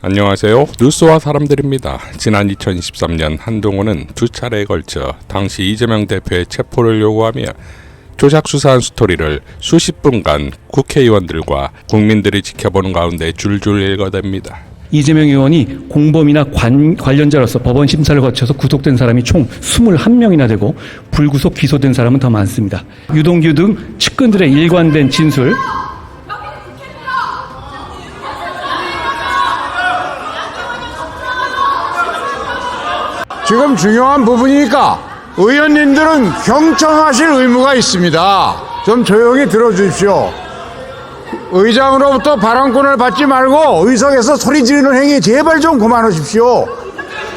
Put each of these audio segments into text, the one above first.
안녕하세요. 뉴스와 사람들입니다. 지난 2023년 한동훈은 두 차례에 걸쳐 당시 이재명 대표의 체포를 요구하며 조작 수사한 스토리를 수십 분간 국회의원들과 국민들이 지켜보는 가운데 줄줄 읽어댑니다. 이재명 의원이 공범이나 관, 관련자로서 법원 심사를 거쳐서 구속된 사람이 총 21명이나 되고 불구속 기소된 사람은 더 많습니다. 유동규 등 측근들의 일관된 진술, 지금 중요한 부분이니까 의원님들은 경청하실 의무가 있습니다. 좀 조용히 들어주십시오. 의장으로부터 발언권을 받지 말고 의석에서 소리 지르는 행위 제발 좀 그만하십시오.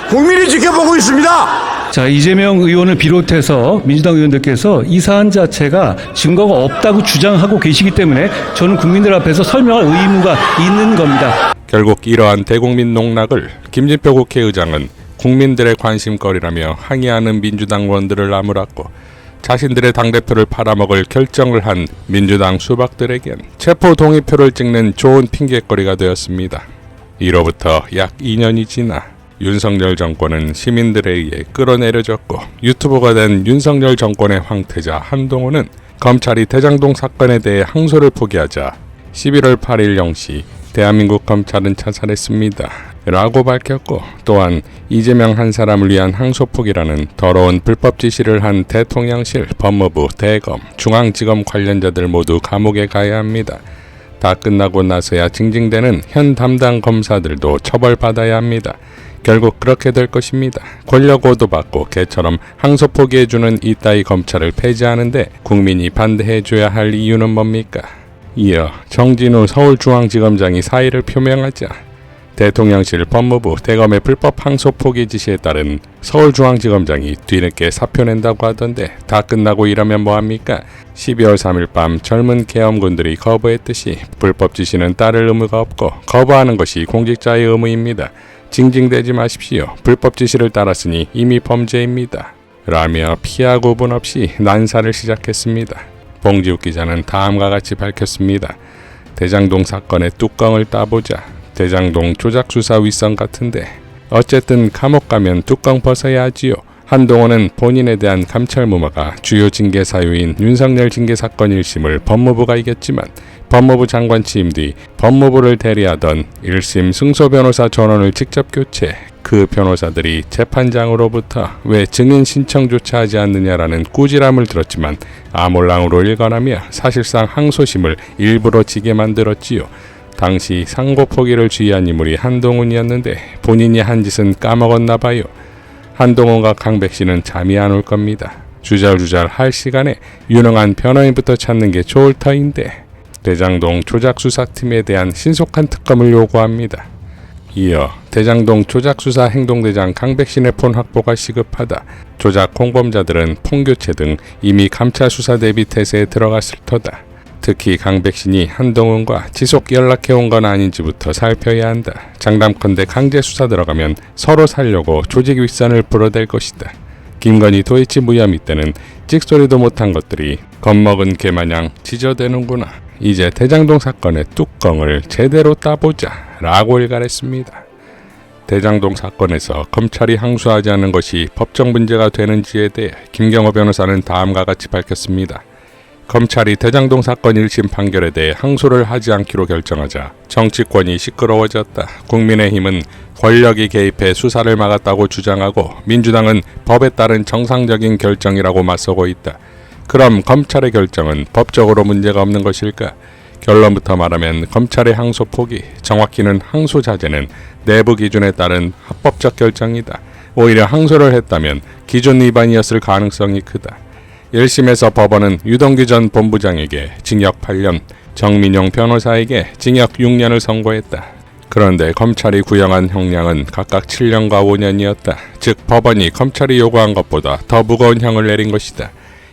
국민이 지켜보고 있습니다. 자 이재명 의원을 비롯해서 민주당 의원들께서 이 사안 자체가 증거가 없다고 주장하고 계시기 때문에 저는 국민들 앞에서 설명할 의무가 있는 겁니다. 결국 이러한 대국민 농락을 김진표 국회의장은 국민들의 관심거리라며 항의하는 민주당 의원들을 나무랐고 자신들의 당대표를 팔아먹을 결정을 한 민주당 수박들에겐 체포 동의표를 찍는 좋은 핑계거리가 되었습니다. 이로부터 약 2년이 지나 윤석열 정권은 시민들에 의해 끌어내려졌고 유튜버가 된 윤석열 정권의 황태자 한동훈은 검찰이 대장동 사건에 대해 항소를 포기하자 11월 8일 0시 대한민국 검찰은 자살했습니다. 라고 밝혔고 또한 이재명 한 사람을 위한 항소 포기라는 더러운 불법 지시를 한 대통령실, 법무부, 대검, 중앙지검 관련자들 모두 감옥에 가야 합니다. 다 끝나고 나서야 징징대는 현 담당 검사들도 처벌받아야 합니다. 결국 그렇게 될 것입니다. 권력 오도 받고 개처럼 항소 포기해주는 이따위 검찰을 폐지하는데 국민이 반대해줘야 할 이유는 뭡니까? 이어 정진우 서울중앙지검장이 사의를 표명하자 대통령실 법무부 대검의 불법 항소 포기 지시에 따른 서울중앙지검장이 뒤늦게 사표 낸다고 하던데 다 끝나고 이러면 뭐합니까? 12월 3일 밤 젊은 계엄군들이 거부했듯이 불법 지시는 따를 의무가 없고 거부하는 것이 공직자의 의무입니다. 징징대지 마십시오. 불법 지시를 따랐으니 이미 범죄입니다. 라며 피하 구분 없이 난사를 시작했습니다. 봉지욱 기자는 다음과 같이 밝혔습니다. 대장동 사건의 뚜껑을 따보자. 대장동 조작 수사 윗선 같은데 어쨌든 감옥 가면 뚜껑 벗어야 하지요. 한동훈은 본인에 대한 감찰 무마가 주요 징계 사유인 윤석열 징계 사건 1심을 법무부가 이겼지만 법무부 장관 취임 뒤 법무부를 대리하던 1심 승소 변호사 전원을 직접 교체 그 변호사들이 재판장으로부터 왜 증인 신청조차 하지 않느냐라는 꾸지람을 들었지만 아몰랑으로 일관하며 사실상 항소심을 일부러 지게 만들었지요. 당시 상고 포기를 주의한 인물이 한동훈이었는데 본인이 한 짓은 까먹었나 봐요. 한동훈과 강백 씨는 잠이 안 올 겁니다. 주잘주잘 할 시간에 유능한 변호인부터 찾는 게 좋을 터인데 대장동 조작 수사팀에 대한 신속한 특검을 요구합니다. 이어 대장동 조작 수사 행동대장 강백신의 폰 확보가 시급하다. 조작 공범자들은 폰교체 등 이미 감찰 수사 대비 태세에 들어갔을 터다. 특히 강백신이 한동훈과 지속 연락해온 건 아닌지부터 살펴야 한다. 장담컨대 강제 수사 들어가면 서로 살려고 조직 윗선을 불어댈 것이다. 김건희 도이치 무혐의 때는 찍소리도 못한 것들이 겁먹은 개마냥 지저대는구나. 이제 대장동 사건의 뚜껑을 제대로 따보자 라고 일갈했습니다. 대장동 사건에서 검찰이 항소하지 않은 것이 법적 문제가 되는지에 대해 김경호 변호사는 다음과 같이 밝혔습니다. 검찰이 대장동 사건 1심 판결에 대해 항소를 하지 않기로 결정하자 정치권이 시끄러워졌다. 국민의힘은 권력이 개입해 수사를 막았다고 주장하고 민주당은 법에 따른 정상적인 결정이라고 맞서고 있다. 그럼 검찰의 결정은 법적으로 문제가 없는 것일까? 결론부터 말하면 검찰의 항소 포기, 정확히는 항소 자제는 내부 기준에 따른 합법적 결정이다. 오히려 항소를 했다면 기준 위반이었을 가능성이 크다. 1심에서 법원은 유동규 전 본부장에게 징역 8년, 정민용 변호사에게 징역 6년을 선고했다. 그런데 검찰이 구형한 형량은 각각 7년과 5년이었다. 즉 법원이 검찰이 요구한 것보다 더 무거운 형을 내린 것이다.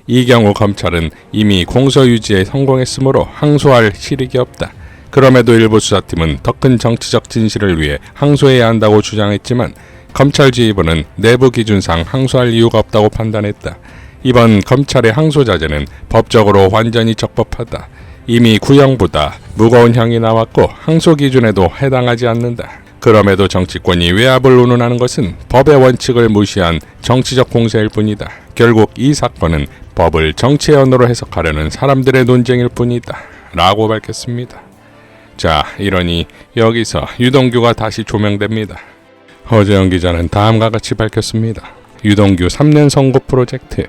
이 경우 검찰은 이미 공소 유지에 성공했으므로 항소할 실익이 없다. 그럼에도 일부 수사팀은 더 큰 정치적 진실을 위해 항소해야 한다고 주장했지만 검찰 지휘부는 내부 기준상 항소할 이유가 없다고 판단했다. 이번 검찰의 항소 자제는 법적으로 완전히 적법하다. 이미 구형보다 무거운 형이 나왔고 항소 기준에도 해당하지 않는다. 그럼에도 정치권이 외압을 운운하는 것은 법의 원칙을 무시한 정치적 공세일 뿐이다. 결국 이 사건은 법을 정치의 언어로 해석하려는 사람들의 논쟁일 뿐이다. 라고 밝혔습니다. 자, 이러니 여기서 유동규가 다시 조명됩니다. 허재영 기자는 다음과 같이 밝혔습니다. 유동규 3년 선고 프로젝트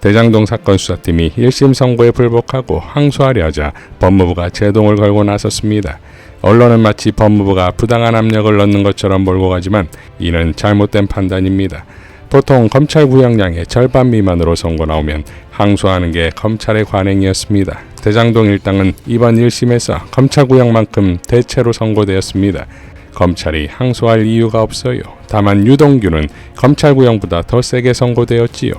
대장동 사건 수사팀이 1심 선고에 불복하고 항소하려 하자 법무부가 제동을 걸고 나섰습니다. 언론은 마치 법무부가 부당한 압력을 넣는 것처럼 몰고 가지만 이는 잘못된 판단입니다. 보통 검찰 구형량의 절반 미만으로 선고 나오면 항소하는 게 검찰의 관행이었습니다. 대장동 일당은 이번 1심에서 검찰 구형만큼 대체로 선고되었습니다. 검찰이 항소할 이유가 없어요. 다만 유동규는 검찰 구형보다 더 세게 선고되었지요.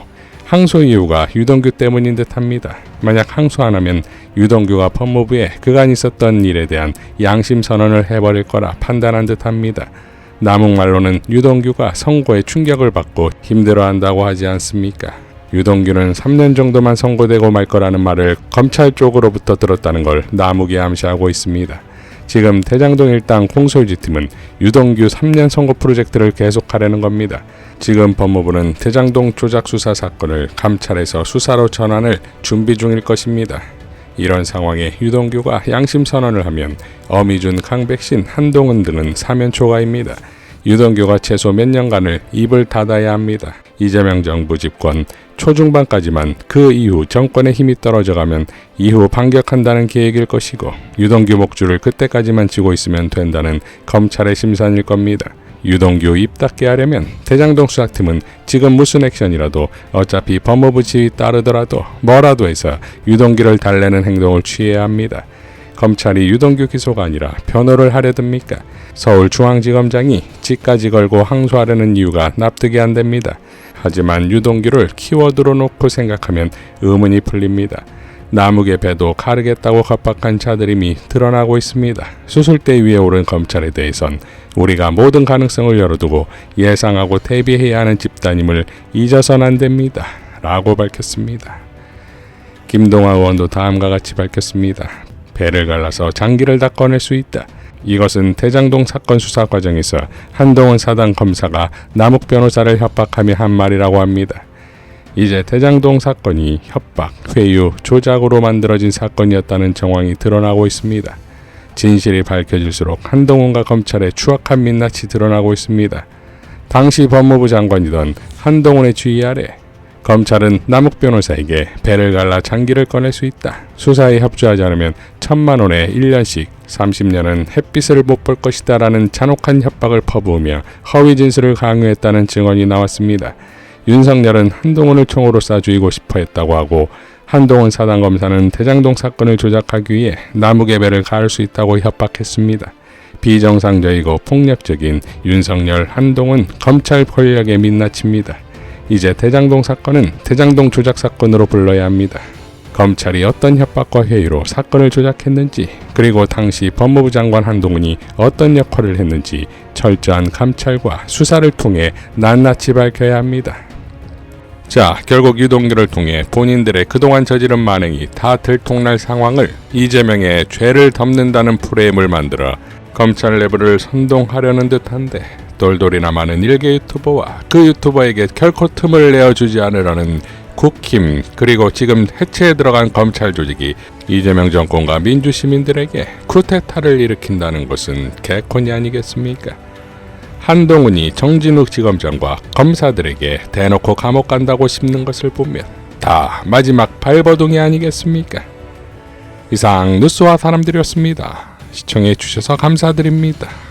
항소 이유가 유동규 때문인 듯합니다. 만약 항소 안 하면 유동규가 법무부에 그간 있었던 일에 대한 양심 선언을 해버릴 거라 판단한 듯합니다. 남욱말로는 유동규가 선고에 충격을 받고 힘들어한다고 하지 않습니까? 유동규는 3년 정도만 선고되고 말 거라는 말을 검찰 쪽으로부터 들었다는 걸 남욱이 암시하고 있습니다. 지금 대장동 일당 공소유지팀은 유동규 3년 선고 프로젝트를 계속하려는 겁니다. 지금 법무부는 대장동 조작 수사 사건을 감찰에서 수사로 전환을 준비 중일 것입니다. 이런 상황에 유동규가 양심 선언을 하면 어미준, 강백신, 한동훈 등은 사면 초과입니다. 유동규가 최소 몇 년간을 입을 닫아야 합니다. 이재명 정부 집권 초중반까지만 그 이후 정권의 힘이 떨어져가면 이후 반격한다는 계획일 것이고 유동규 목줄을 그때까지만 쥐고 있으면 된다는 검찰의 심산일 겁니다. 유동규 입 닫게 하려면 대장동 수사팀은 지금 무슨 액션이라도 어차피 법무부 지휘 따르더라도 뭐라도 해서 유동규를 달래는 행동을 취해야 합니다. 검찰이 유동규 기소가 아니라 변호를 하려 듭니까? 서울중앙지검장이 집까지 걸고 항소하려는 이유가 납득이 안 됩니다. 하지만 유동규를 키워드로 놓고 생각하면 의문이 풀립니다. 남욱의 배도 가르겠다고 겁박한 자들임이 드러나고 있습니다. 수술대 위에 오른 검찰에 대해선 우리가 모든 가능성을 열어두고 예상하고 대비해야 하는 집단임을 잊어선 안 됩니다. 라고 밝혔습니다. 김동아 의원도 다음과 같이 밝혔습니다. 배를 갈라서 장기를 다 꺼낼 수 있다. 이것은 대장동 사건 수사 과정에서 한동훈 사단 검사가 남욱 변호사를 협박하며 한 말이라고 합니다. 이제 대장동 사건이 협박, 회유, 조작으로 만들어진 사건이었다는 정황이 드러나고 있습니다. 진실이 밝혀질수록 한동훈과 검찰의 추악한 민낯이 드러나고 있습니다. 당시 법무부 장관이던 한동훈의 주의 아래 검찰은 남욱 변호사에게 배를 갈라 장기를 꺼낼 수 있다. 수사에 협조하지 않으면 천만 원에 1년씩 30년은 햇빛을 못 볼 것이다 라는 잔혹한 협박을 퍼부으며 허위 진술을 강요했다는 증언이 나왔습니다. 윤석열은 한동훈을 총으로 쏴 죽이고 싶어 했다고 하고 한동훈 사단 검사는 대장동 사건을 조작하기 위해 남욱의 배를 가할 수 있다고 협박했습니다. 비정상적이고 폭력적인 윤석열 한동훈 검찰 권력의 민낯입니다. 이제 대장동 사건은 대장동 조작 사건으로 불러야 합니다. 검찰이 어떤 협박과 회의로 사건을 조작했는지, 그리고 당시 법무부 장관 한동훈이 어떤 역할을 했는지 철저한 감찰과 수사를 통해 낱낱이 밝혀야 합니다. 자, 결국 유동규를 통해 본인들의 그동안 저지른 만행이 다 들통날 상황을 이재명의 죄를 덮는다는 프레임을 만들어 검찰 내부를 선동하려는 듯한데 똘똘이나 많은 일개 유튜버와 그 유튜버에게 결코 틈을 내어주지 않으려는 국힘 그리고 지금 해체에 들어간 검찰 조직이 이재명 정권과 민주 시민들에게 쿠데타를 일으킨다는 것은 개콘이 아니겠습니까? 한동훈이 정진욱 지검장과 검사들에게 대놓고 감옥 간다고 씹는 것을 보면 다 마지막 발버둥이 아니겠습니까? 이상 뉴스와 사람들이었습니다. 시청해 주셔서 감사드립니다.